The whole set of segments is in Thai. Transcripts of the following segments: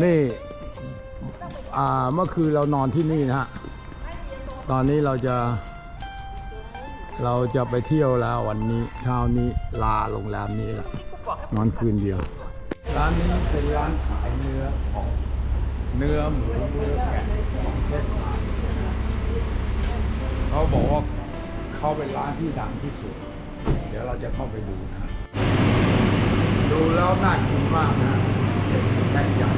นี่อ่าเมื่อคืนเรานอนที่นี่นะฮะ ตอนนี้เราจะ เราจะไปเที่ยวแล้ววันนี้เช้านี้ลาโรงแรมนี้ละนอนคืนเดียว ร้านนี้เป็นร้านขายเนื้อของเนื้อหมูเนื้อแกะของเทสมาเขาบอกว่าเขาเป็นร้านที่ดังที่สุด เดี๋ยวเราจะเข้าไปดูนะดูแล้วน่ากินมากนะ เป็นแพ็คใหญ่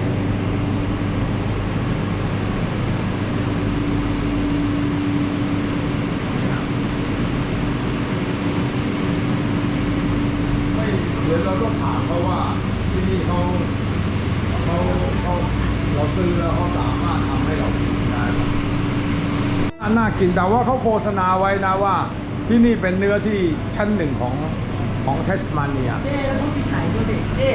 ไม่เดี๋ยวเราต้องถามเขาว่าที่นี่เขาเขาเขาเราซื้อแล้วเขาสามารถทำให้เรากินได้ไหมน่ากินแต่ว่าเขาโฆษณาไว้นะว่า ที่นี่เป็นเนื้อที่ชั้นหนึ่งของของเทสมาเนีย เจ๊แล้วเขามีขายด้วยเด็กเจ๊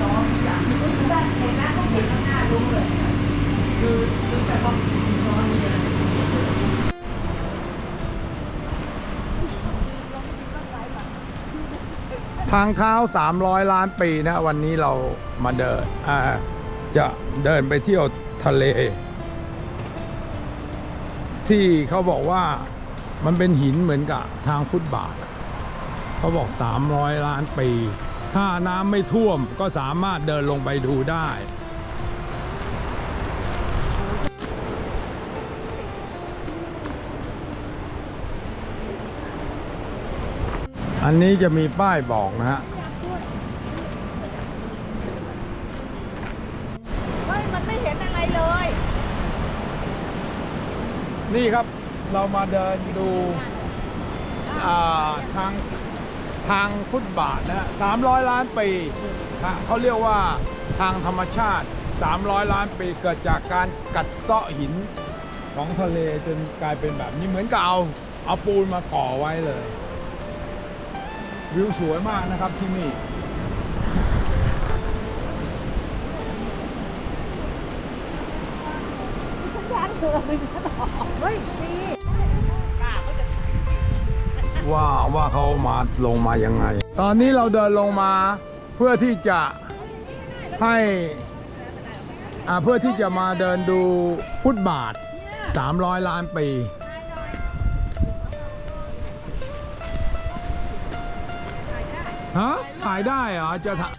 เขามีขายซอสทุกอย่างเขาได้เห็นนะเขาเห็นข้างหน้ารู้เลยคือคือแบบว่ามีซอสมีอะไรทางเท้า 300 ล้านปีนะ วันนี้เรามาเดินจะเดินไปเที่ยวทะเล ที่เขาบอกว่ามันเป็นหินเหมือนกับทางฟุตบาท เขาบอก 300 ล้านปี ถ้าน้ำไม่ท่วมก็สามารถเดินลงไปดูได้ อันนี้จะมีป้ายบอกนะฮะไม่มันไม่เห็นอะไรเลย นี่ครับเรามาเดินดูอ่าทาง ทางฟุตบาทนะฮะ300ล้านปีเขาเรียกว่าทางธรรมชาติ 300 ล้านปีเกิดจากการกัดเซาะหินของทะเลจนกลายเป็นแบบนี้เหมือนกับเอาเอาปูนมาก่อไว้เลย วิวสวยมากนะครับที่นี่สัญญาณเกินเฮ้ยดี ว่าว่าเขามาลงมายังไง ตอนนี้เราเดินลงมาเพื่อที่จะให้เพื่อที่จะมาเดินดูฟุตบาท 300 ล้านปี ฮะ ถ่ายได้เหรอจะถ่าย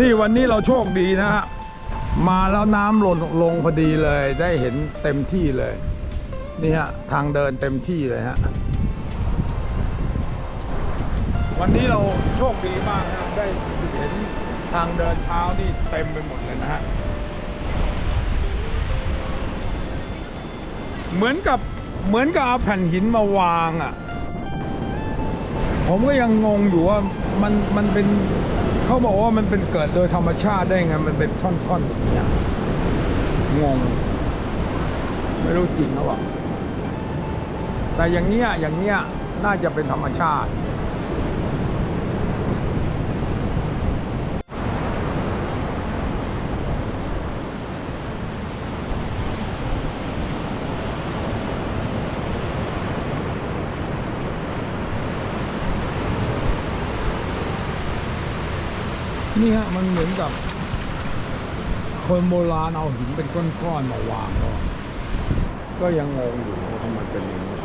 นี่วันนี้เราโชคดีนะฮะมาแล้วน้ำหล่นลงพอดีเลย ได้เห็นเต็มที่เลย นี่ฮะทางเดินเต็มที่เลยฮะวันนี้เราโชคดีมากนะได้เห็นทางเดินเท้านี่เต็มไปหมดเลยนะฮะเหมือนกับเหมือนกับเอาแผ่นหินมาวางอะ ผมก็ยังงงอยู่ว่ามันมันเป็น เขาบอกว่ามันเป็นเกิดโดยธรรมชาติได้ไง มันเป็นท่อนๆอย่างเงี้ยงง ไม่รู้จริงหรือเปล่าแต่อย่างเงี้ยอย่างเงี้ยน่าจะเป็นธรรมชาติ นี่ฮะมันเหมือนกับ คนโบราณเอาหินเป็นก้อนๆมาวางก็ก็ยังงงอยู่ว่าทำไมเป็นอย่างนี้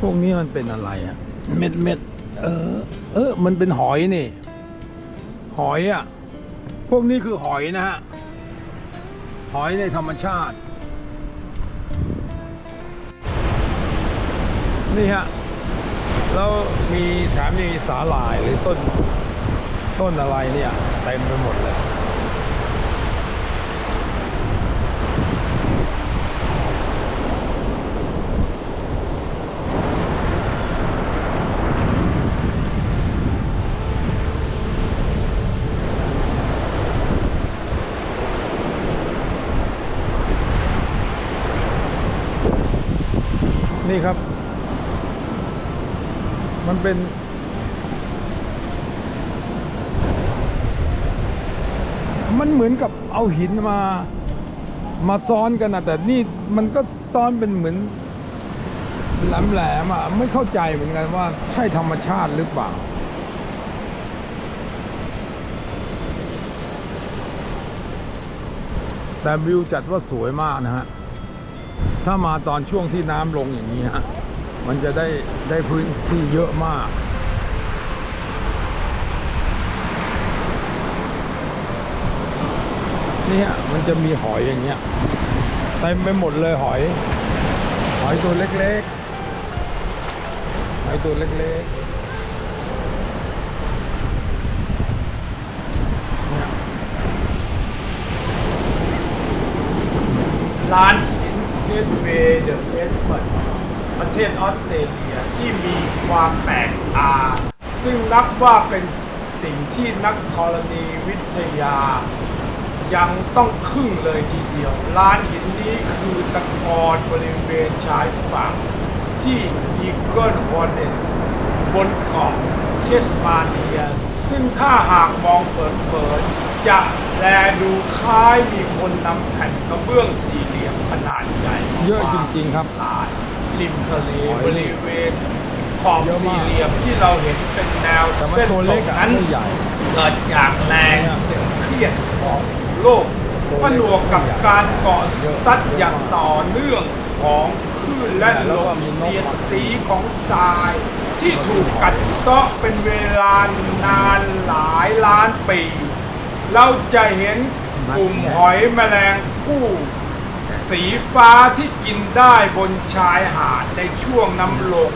พวกนี้มันเป็นอะไรอะเม็ดเม็ดๆเออ เออ มันเป็นหอยนี่ หอยอะพวกนี้คือหอยนะฮะ หอยในธรรมชาติ นี่ฮะ แล้วมีแถมยังมีสาหร่ายหรือต้นต้นอะไรเนี่ยเต็มไปหมดเลยนี่ครับ มันเป็น มันเหมือนกับเอาหินมา มาซ้อนกันนะแต่นี่มันก็ซ้อนเป็นเหมือนแหลมๆอะไม่เข้าใจเหมือนกันว่าใช่ธรรมชาติหรือเปล่าแต่วิวจัดว่าสวยมากนะฮะ ถ้ามาตอนช่วงที่น้ำลงอย่างนี้ฮะ มันจะได้ได้พื้นที่เยอะมาก เนี่ยมันจะมีหอยอย่างเงี้ยเต็มไปหมดเลยหอย หอยตัวเล็กๆ หอยตัวเล็กๆร้านหินเทสเวเดอะเอสเบิร์ ประเทศออสเตรเลียที่มีความแปลกตาซึ่งนับว่าเป็นสิ่งที่นักธรณีวิทยา ยังต้องคึ่งเลยทีเดียวร้านหินนี้คือตะกอนบริเวณชายฝั่งที่อีเกิลฮอร์เนสบนเกาะเทสมาเนีย ซึ่งถ้าหากมองเผินๆจะแลดูคล้ายมีคนนำแผ่นกระเบื้องสี่เหลี่ยมขนาดใหญ่มาเยอะจริงๆครับลาย ริมทะเลบริเวณขอบสี่เหลี่ยมที่เราเห็นเป็นแนวแต่มันเส้นตัวเล็รกงอะนั้นไม่ใหญ่ เกิดจากแรงตึงเครียดของโลกผนวกกับการเกาะซัดอย่างต่อเนื่องของคลื่นและลมเสียดสีของทราย ที่ถูกกัดเซาะเป็นเวลานานหลายล้านปี เราจะเห็นกลุ่มหอยแมลงผู้ สีฟ้าที่กินได้บนชายหาดในช่วงน้ำลง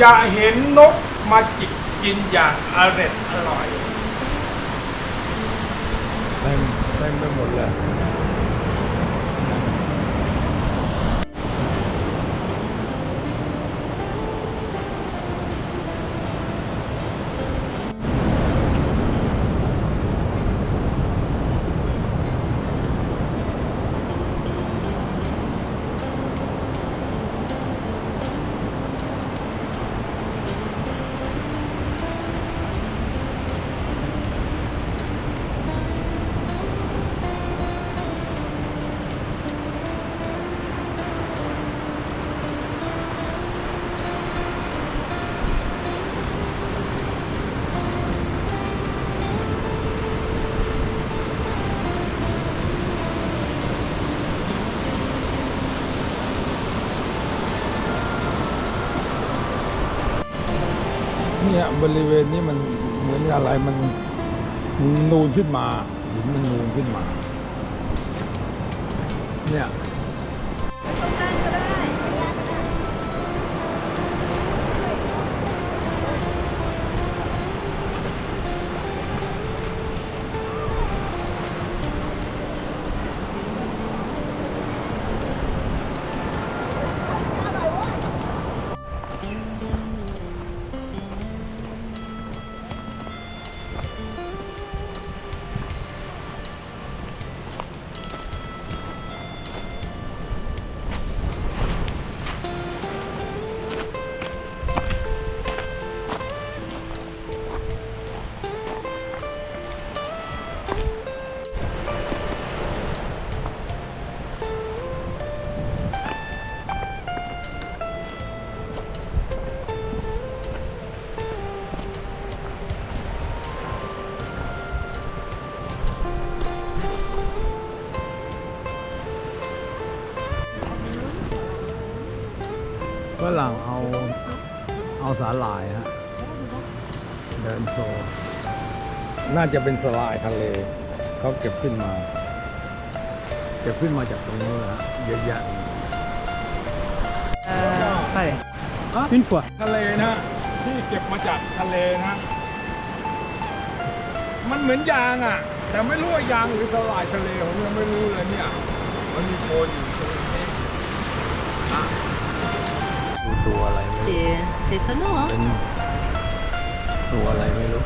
จะเห็นนกมาจิกกินอย่างอร็ดอร่อยเต็มเต็มไปหมดเลย บริเวณนี้มันเหมือนอะไรมันนูนขึ้นมาหินมันนูนขึ้นมา เนี่ย ฝรั่งเอาเอาสาหร่ายฮะเดินโชว์น่าจะเป็นสาหร่ายทะเลเขาเก็บขึ้นมา เก็บขึ้นมาจากตรงนู้นนะฮะเยอะแยะ Allez, ฮะ une fois. ทะเลนะ ที่เก็บมาจากทะเลนะ มันเหมือนยางอะ แต่ไม่รู้ว่ายางหรือสลายทะเลผมยังไม่รู้เลยเนี่ย มันมีโคนอยู่ ตัวอะไรไม่รู้ C'est c'est étonnant, hein เป็นตัวอะไรไม่รู้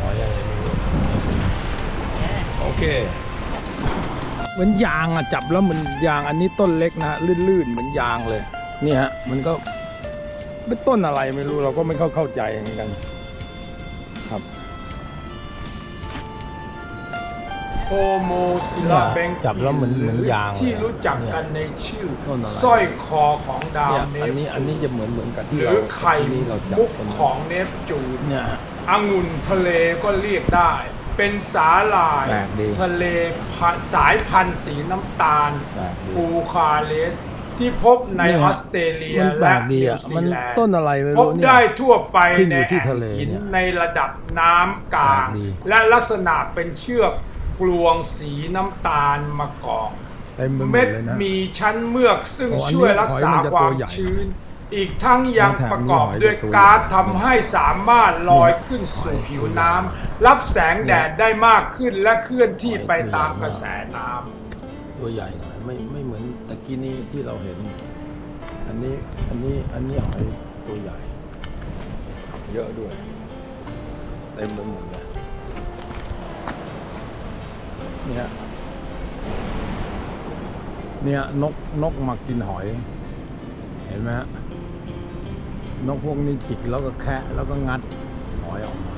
หอยอะไรไม่รู้โอเค เหมือนยางอะจับแล้วมันยางอันนี้ต้นเล็กนะฮะลื่นๆเหมือนยางเลย นี่ฮะ มันก็เป็นต้นอะไรไม่รู้เราก็ไม่เข้าเข้าใจเหมือนกัน ครับ โฮโมซิลาเบงจับแล้วเหมือนเหมือนยางที่เลยรู้จักกันในชื่อต้นอะไร สร้อยคอของดาวเนี่ยเนอันปนี้อันจูนี้นจะเหมือนเหมือนกับหที่รืเราอไข่ที่นี่เราจับมุกกันของเนปจูน เนี่ยฮะองุ่นทะเลก็เรียกได้ เป็นสาหร่าย แปลกดีทะเลพันสายพันธุ์สีน้ำตาล แปลกดีฟูคาเลส ที่พบในเนี่ยออสเตรเลียมันแปลและกดีนิวอะซีมันแลนด์ต้นอะไรไม่พรู้บเนี่ยได้ทั่วไปขึ้นในอยู่ที่แอ่งทะเลหินเนี่ยในระดับน้ำกลาง แปลกดี และลักษณะเป็นเชือก กลวงสีน้ำตาลมะกอกเต็มไปหมเม็ดดเลยนะ มีชั้นเมือกซึ่งโอ้อันนี้ช่วยรักษาหอยมันจะความตัวใหญ่ชื้น อีกทั้งยังแถบนี้ประกอบหอยจะด้วยตัวใหญ่ก๊าซทำให้สามารถลอยขึ้นสู่ผิวน้ำรับแสงแดดได้มากขึ้นและเคลื่อนที่ไปตามกระแสน้ำตัวใหญ่หน่อยไม่ไม่เหมือนตะกี้นี้ที่เราเห็น อันนี้อันนี้อันนี้หอยตัวใหญ่ เยอะด้วยเต็มไปหมดเลย เนี่ย เนี่ยนกนกมากินหอย เห็นไหมฮะ นกพวกนี้จิกแล้วก็แคะแล้วก็งัดหอยออกมา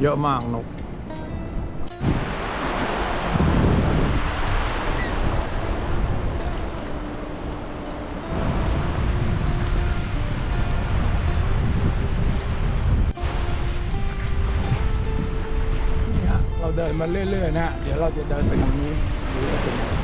เยอะมากนก มาเรื่อยๆนะฮะเดี๋ยวเราจะเดินไปทางนี้ดูว่าเป็น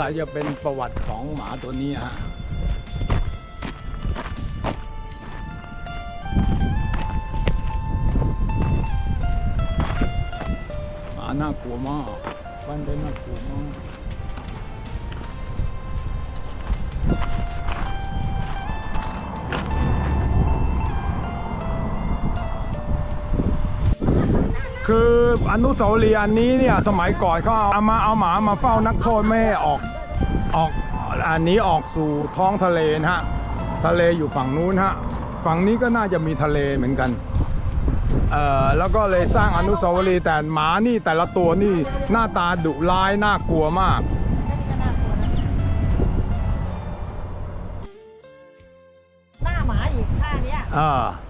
สัยจะเป็นประวัติของหมาตัวนี้ฮะหมาน่ากลัวมากฟันได้น่ากลัวมาก ออนุสาวรีย์อันนี้เนี่ยสมัยก่อนเขาเอามาเอาหมามาเฝ้านักโทษไม่ให้ออกออกอันนี้ออกสู่ท้องทะเลนะฮะทะเลอยู่ฝั่งนู้นฮะฝั่งนี้ก็น่าจะมีทะเลเหมือนกันเอ่อแล้วก็เลยสร้างอนุสาวรีย์แต่หมานี่แต่ละตัวนี่หน้าตาดุร้ายน่ากลัวมากหน้าหมาอีกท่าเนี้ยเออขา